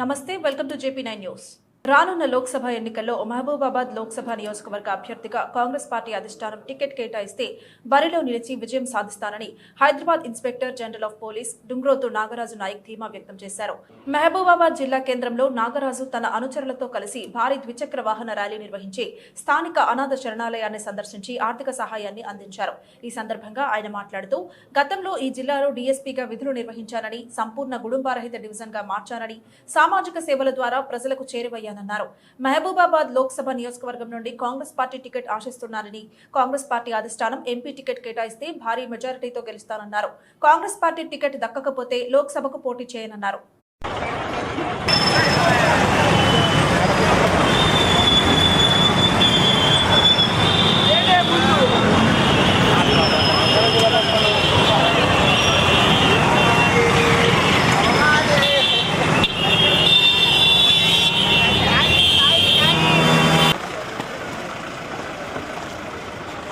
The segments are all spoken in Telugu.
నమస్తే welcome to JP nine news. రానున్న లోక్సభ ఎన్నికల్లో మహబూబాబాద్ లోక్సభ నియోజకవర్గ అభ్యర్థిగా కాంగ్రెస్ పార్టీ అధిష్టానం టికెట్ కేటాయిస్తే బరిలో నిలిచి విజయం సాధిస్తానని Hyderabad inspector general of police Dungrothu Nagaraju Nayak ధీమా వ్యక్తం చేశారు. మహబూబాబాద్ జిల్లా కేంద్రంలో నాగరాజు తన అనుచరులతో కలిసి భారీ ద్విచక్ర వాహన ర్యాలీ నిర్వహించి స్థానిక అనాథ శరణాలయాన్ని సందర్శించి ఆర్థిక సహాయాన్ని అందించారు. ఈ సందర్భంగా ఆయన మాట్లాడుతూ గతంలో ఈ జిల్లాలో డీఎస్పీగా విధులు నిర్వహించానని సంపూర్ణ గుడుంబారహిత డివిజన్గా మార్చానని సామాజిక సేవల ద్వారా ప్రజలకు చేరువయ్యారు చేరువయ్యానన్నారు మహబూబాబాద్ లోక్సభ నియోజకవర్గం నుండి కాంగ్రెస్ పార్టీ టికెట్ ఆశిస్తున్నానని కాంగ్రెస్ పార్టీ అధిష్టానం ఎంపీ టికెట్ కేటాయిస్తే భారీ మెజారిటీతో గెలుస్తానన్నారు. కాంగ్రెస్ పార్టీ టికెట్ దక్కకపోతే లోక్సభకు పోటీ చేయనన్నారు.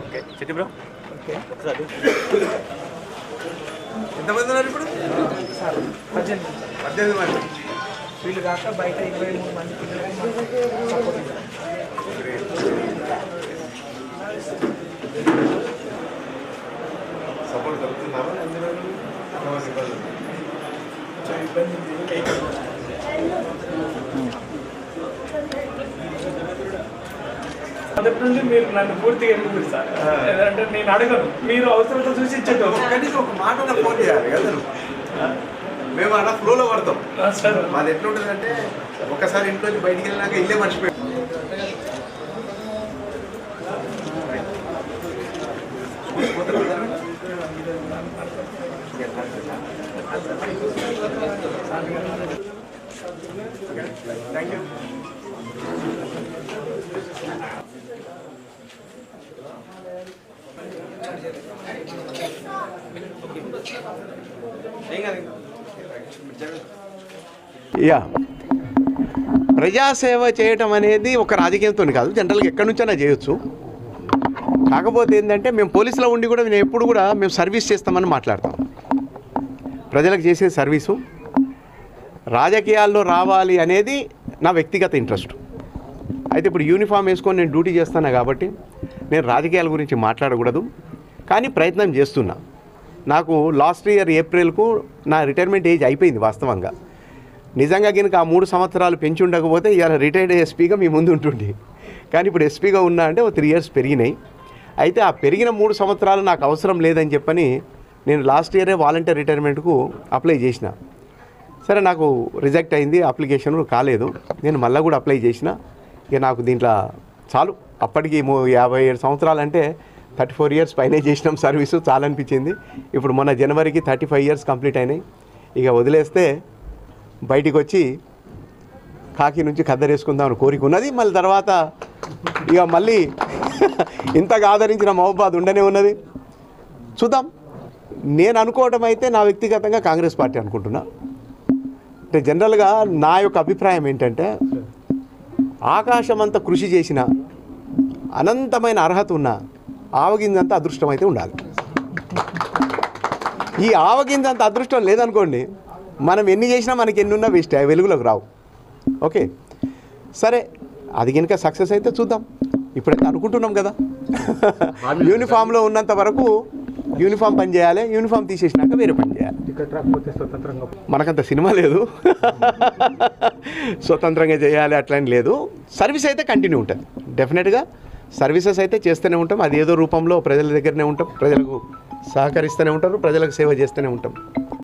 ఓకే చిట్టి బ్రో ఒకసారి. ఎంతమంది ఉన్నారు ఇప్పుడు? పద్దెనిమిది. పద్దెనిమిది మంది. వీళ్ళు కాక బయట ఇరవై మూడు మంది సపోర్ట్ దొరుకుతున్నారు ఇబ్బంది మొదటి నుండి మీరు నన్ను పూర్తిగా ఎదుగుతుంది సార్? అంటే నేను అడగను. మీరు అవసరంతో చూసి ఇచ్చేద్దాం కనీసం ఒక మాట ఫోన్ చేయాలి కదా? మేము అలా ఫ్లోలో పడతాం. సార్. మాది ఎట్లుంటుందంటే ఒకసారి ఇంట్లోంచి బయటికి వెళ్ళినాక ఇల్లే మర్చిపోయి. Thank you yeah. ప్రజాసేవ చేయటం అనేది ఒక రాజకీయంతో కాదు జనరల్గా ఎక్కడి నుంచైనా చేయొచ్చు. కాకపోతే ఏంటంటే మేము పోలీసులో ఉండి కూడా మేము ఎప్పుడు కూడా మేము సర్వీస్ చేస్తామని మాట్లాడతాం. ప్రజలకు చేసే సర్వీసు రాజకీయాల్లో రావాలి అనేది నా వ్యక్తిగత ఇంట్రెస్ట్. అయితే ఇప్పుడు యూనిఫామ్ వేసుకొని నేను డ్యూటీ చేస్తాను కాబట్టి నేను రాజకీయాల గురించి మాట్లాడకూడదు. కానీ ప్రయత్నం చేస్తున్నా. నాకు లాస్ట్ ఇయర్ ఏప్రిల్కు నా రిటైర్మెంట్ ఏజ్ అయిపోయింది వాస్తవంగా. నిజంగా కనుక ఆ మూడు సంవత్సరాలు పెంచి ఉండకపోతే ఇవాళ రిటైర్డ్ ఎస్పీగా మీ ముందు ఉంటుండే కానీ ఇప్పుడు ఎస్పీగా ఉన్నా అంటే ఒక త్రీ ఇయర్స్ పెరిగినాయి. అయితే ఆ పెరిగిన మూడు సంవత్సరాలు నాకు అవసరం లేదని చెప్పని నేను లాస్ట్ ఇయరే వాలంటీర్ రిటైర్మెంట్కు అప్లై చేసిన. సరే నాకు రిజెక్ట్ అయింది అప్లికేషన్ కాలేదు. నేను మళ్ళీ కూడా అప్లై చేసిన. ఇక నాకు దీంట్లో చాలు. అప్పటికి మూ- యాభై ఏడు సంవత్సరాలు అంటే థర్టీ ఫోర్ ఇయర్స్ పైనే చేసినాం సర్వీసు చాలా అనిపించింది ఇప్పుడు మొన్న జనవరికి థర్టీ ఫైవ్ ఇయర్స్ కంప్లీట్ అయినాయి. ఇక వదిలేస్తే బయటికి వచ్చి కాకి నుంచి కద్దరేసుకుందామని కోరిక ఉన్నది. మళ్ళీ తర్వాత ఇక మళ్ళీ ఇంతగా ఆదరించిన మహబాద్ ఉండనే ఉన్నది. చూద్దాం. నేను అనుకోవటం అయితే నా వ్యక్తిగతంగా కాంగ్రెస్ పార్టీ అనుకుంటున్నా. అంటే జనరల్గా నా యొక్క అభిప్రాయం ఏంటంటే ఆకాశం అంత కృషి చేసిన అనంతమైన అర్హత ఉన్న ఆవగింజంత అదృష్టం అయితే ఉండాలి. ఈ ఆవగింజంత అదృష్టం లేదనుకోండి మనం ఎన్ని చేసినా మనకి ఎన్ని ఉన్నా వేస్ట్ వెలుగులోకి రావు. ఓకే? సరే అది కనుక సక్సెస్ అయితే చూద్దాం. ఇప్పుడైతే అనుకుంటున్నాం కదా. యూనిఫామ్లో ఉన్నంత వరకు యూనిఫామ్ పని చేయాలి యూనిఫామ్ తీసేసినాక వేరే పని టికెట్ రాకపోతే స్వతంత్రంగా మనకంత సినిమా లేదు. స్వతంత్రంగా చేయాలి అట్లని లేదు. సర్వీస్ అయితే కంటిన్యూ ఉంటుంది. డెఫినెట్గా సర్వీసెస్ అయితే చేస్తూనే ఉంటాం. అది ఏదో రూపంలో ప్రజల దగ్గరనే ఉంటాం. ప్రజలకు సహకరిస్తూనే ఉంటారు. ప్రజలకు సేవ చేస్తూనే ఉంటాం.